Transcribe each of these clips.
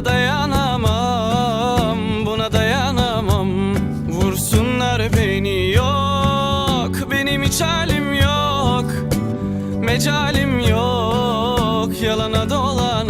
Buna dayanamam, buna dayanamam. Vursunlar beni yok, benim hiç halim yok Mecalim yok, yalana dolan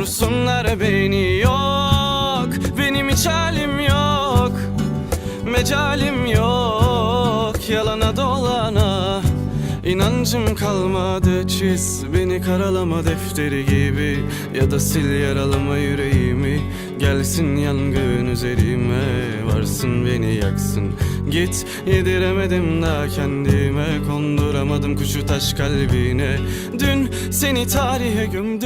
Vursunlar beni yok. Benim hiç halim yok. Mecalim yok. Yalana dolana İnancım kalmadı. Çiz Beni karalama defteri gibi. Ya da sil yaralama yüreğimi. Gelsin yangın üzerime. Varsın beni yaksın. Git yediremedim daha kendime. Konduramadım kuşu taş kalbine. Dün seni tarihe gömdüm